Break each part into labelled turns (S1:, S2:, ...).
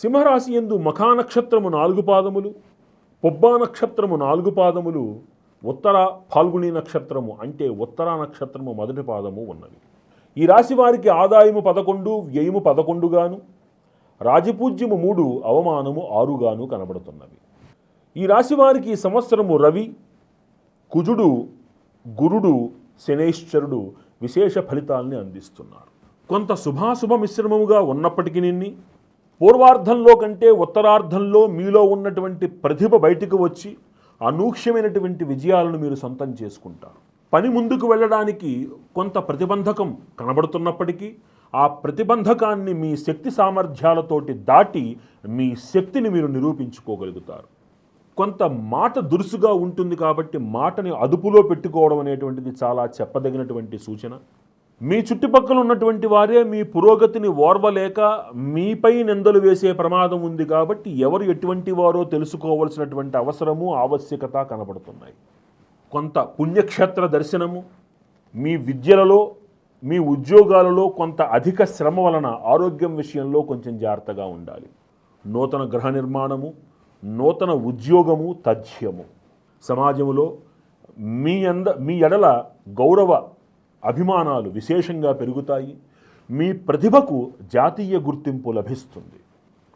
S1: సింహరాశి ఎందు మఖా నక్షత్రము నాలుగు పాదములు పొబ్బా నక్షత్రము నాలుగు పాదములు ఉత్తర ఫాల్గుని నక్షత్రము అంటే ఉత్తర నక్షత్రము మొదటి పాదము ఉన్నవి. ఈ రాశి వారికి ఆదాయము పదకొండు వ్యయము పదకొండుగాను రాజపూజ్యము మూడు అవమానము ఆరుగాను కనబడుతున్నవి. ఈ రాశి వారికి ఈ సంవత్సరము రవి కుజుడు గురుడు శనేశ్వరుడు విశేష ఫలితాల్ని అందిస్తున్నారు. కొంత శుభాశుభ మిశ్రమముగా ఉన్నప్పటికీ నిన్ని పూర్వార్ధంలో కంటే ఉత్తరార్ధంలో మీలో ఉన్నటువంటి ప్రతిభ బయటకు వచ్చి అనూక్ష్యమైనటువంటి విజయాలను మీరు సొంతం చేసుకుంటారు. పని ముందుకు వెళ్ళడానికి కొంత ప్రతిబంధకం కనబడుతున్నప్పటికీ ఆ ప్రతిబంధకాన్ని మీ శక్తి సామర్థ్యాలతోటి దాటి మీ శక్తిని మీరు నిరూపించుకోగలుగుతారు. కొంత మాట దురుసుగా ఉంటుంది కాబట్టి మాటని అదుపులో పెట్టుకోవడం అనేటువంటిది చాలా చెప్పదగినటువంటి సూచన. మీ చుట్టుపక్కల ఉన్నటువంటి వారే మీ పురోగతిని ఓర్వలేక మీపై నిందలు వేసే ప్రమాదం ఉంది కాబట్టి ఎవరు ఎటువంటి వారో తెలుసుకోవలసినటువంటి అవసరము ఆవశ్యకత కనబడుతున్నాయి. కొంత పుణ్యక్షేత్ర దర్శనము మీ విద్యలలో మీ ఉద్యోగాలలో కొంత అధిక శ్రమ వలన ఆరోగ్యం విషయంలో కొంచెం జాగ్రత్తగా ఉండాలి. నూతన గృహ నిర్మాణము నూతన ఉద్యోగము తథ్యము. సమాజంలో మీ అంద మీ ఎడల గౌరవ అభిమానాలు విశేషంగా పెరుగుతాయి. మీ ప్రతిభకు జాతీయ గుర్తింపు లభిస్తుంది.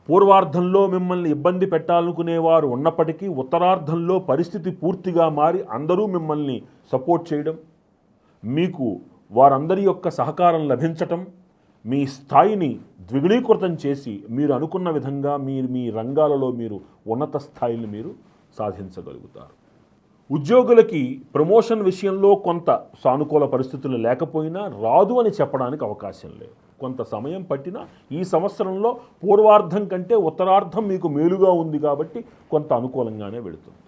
S1: పూర్వార్ధంలో మిమ్మల్ని ఇబ్బంది పెట్టాలనుకునేవారు ఉన్నప్పటికీ ఉత్తరార్ధంలో పరిస్థితి పూర్తిగా మారి అందరూ మిమ్మల్ని సపోర్ట్ చేయడం మీకు వారందరి యొక్క సహకారం లభించటం మీ స్థాయిని ద్విగుణీకృతం చేసి మీరు అనుకున్న విధంగా మీరు మీ రంగాలలో మీరు ఉన్నత స్థాయిని మీరు సాధించగలుగుతారు. ఉద్యోగులకి ప్రమోషన్ విషయంలో కొంత సానుకూల పరిస్థితులు లేకపోయినా రాదు అని చెప్పడానికి అవకాశం లేదు. కొంత సమయం పట్టినా ఈ సంవత్సరంలో పూర్వార్ధం కంటే ఉత్తరార్ధం మీకు మేలుగా ఉంది కాబట్టి కొంత అనుకూలంగానే వెళుతుంది.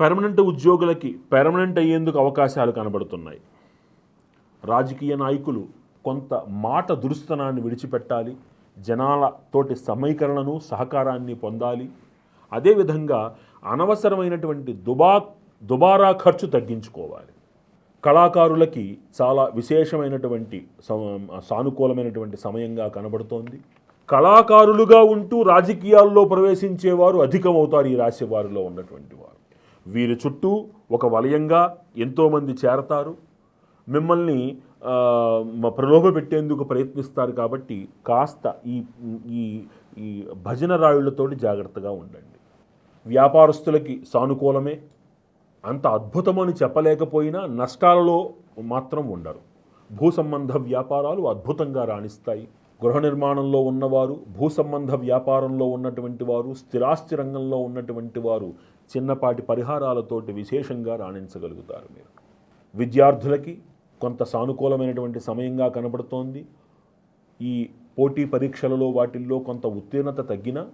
S1: పెర్మనెంట్ ఉద్యోగులకి పెర్మనెంట్ అయ్యేందుకు అవకాశాలు కనబడుతున్నాయి. రాజకీయ నాయకులు కొంత మాట దురుస్తనాన్ని విడిచిపెట్టాలి. జనాల తోటి సమీకరణను సహకారాన్ని పొందాలి. అదేవిధంగా అనవసరమైనటువంటి దుబాక్ దుబారా ఖర్చు తగ్గించుకోవాలి. కళాకారులకి చాలా విశేషమైనటువంటి సానుకూలమైనటువంటి సమయంగా కనబడుతోంది. కళాకారులుగా ఉంటూ రాజకీయాల్లో ప్రవేశించేవారు అధికమవుతారు ఈ రాశి వారిలో ఉన్నటువంటి వారు. వీరి చుట్టూ ఒక వలయంగా ఎంతోమంది చేరతారు. మిమ్మల్ని ప్రలోభ పెట్టేందుకు ప్రయత్నిస్తారు కాబట్టి కాస్త ఈ ఈ ఈ భజన రాయుళ్ళతోటి జాగ్రత్తగా ఉండండి. వ్యాపారస్తులకి సానుకూలమే. అంత అద్భుతమని చెప్పలేకపోయినా నష్టాలలో మాత్రం ఉండరు. భూ సంబంధ వ్యాపారాలు అద్భుతంగా రాణిస్తాయి. గృహ నిర్మాణంలో ఉన్నవారు భూ సంబంధ వ్యాపారంలో ఉన్నటువంటి వారు స్థిరాస్తి రంగంలో ఉన్నటువంటి వారు చిన్నపాటి పరిహారాలతోటి విశేషంగా రాణించగలుగుతారు మీరు. విద్యార్థులకి కొంత సానుకూలమైనటువంటి సమయంగా కనబడుతోంది ఈ పోటీ పరీక్షలలో వాటిల్లో కొంత ఉత్తీర్ణత తగ్గినా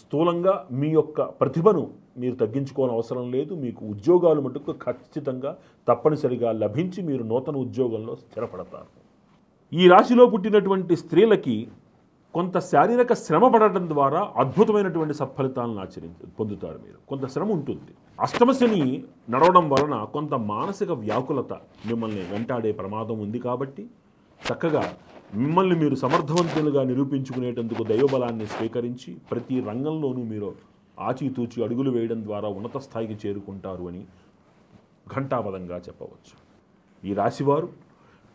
S1: స్థూలంగా మీ యొక్క ప్రతిభను మీరు తగ్గించుకోని అవసరం లేదు. మీకు ఉద్యోగాలు మటుకు ఖచ్చితంగా తప్పనిసరిగా లభించి మీరు నూతన ఉద్యోగంలో స్థిరపడతారు. ఈ రాశిలో పుట్టినటువంటి స్త్రీలకి కొంత శారీరక శ్రమ పడటం ద్వారా అద్భుతమైనటువంటి సత్ఫలితాలను ఆచరి పొందుతారు మీరు. కొంత శ్రమ ఉంటుంది. అష్టమశని నడవడం వలన కొంత మానసిక వ్యాకులత మిమ్మల్ని వెంటాడే ప్రమాదం ఉంది కాబట్టి చక్కగా మిమ్మల్ని మీరు సమర్థవంతులుగా నిరూపించుకునేటందుకు దైవబలాన్ని స్వీకరించి ప్రతి రంగంలోనూ మీరు ఆచితూచి అడుగులు వేయడం ద్వారా ఉన్నత స్థాయికి చేరుకుంటారు అని ఘంటాపదంగా చెప్పవచ్చు. ఈ రాశివారు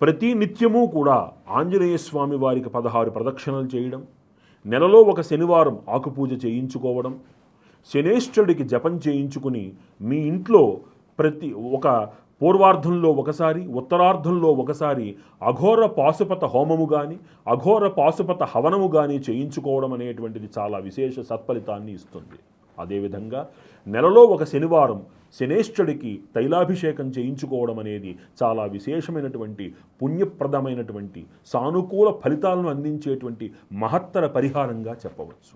S1: ప్రతి నిత్యము కూడా ఆంజనేయ స్వామి వారికి పదహారు ప్రదక్షిణలు చేయడం నెలలో ఒక శనివారం ఆకుపూజ చేయించుకోవడం శనేశ్వరుడికి జపం చేయించుకుని మీ ఇంట్లో ప్రతి ఒక పూర్వార్ధంలో ఒకసారి ఉత్తరార్ధంలో ఒకసారి అఘోర పాశుపత హోమము కానీ అఘోర పాశుపత హవనము కానీ చేయించుకోవడం అనేటువంటిది చాలా విశేష సత్ఫలితాన్ని ఇస్తుంది. అదేవిధంగా నెలలో ఒక శనివారం శనేశ్వరుడికి తైలాభిషేకం చేయించుకోవడం అనేది చాలా విశేషమైనటువంటి పుణ్యప్రదమైనటువంటి సానుకూల ఫలితాలను అందించేటువంటి మహత్తర పరిహారంగా చెప్పవచ్చు.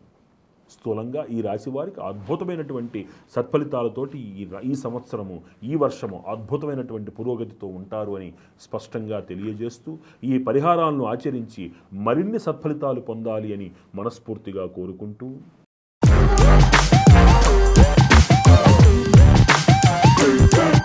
S1: స్థూలంగా ఈ రాశి వారికి అద్భుతమైనటువంటి సత్ఫలితాలతోటి ఈ ఈ సంవత్సరము ఈ వర్షము అద్భుతమైనటువంటి పురోగతితో ఉంటారు అని స్పష్టంగా తెలియజేస్తూ ఈ పరిహారాలను ఆచరించి మరిన్ని సత్ఫలితాలు పొందాలి అని మనస్ఫూర్తిగా కోరుకుంటూ
S2: Yeah.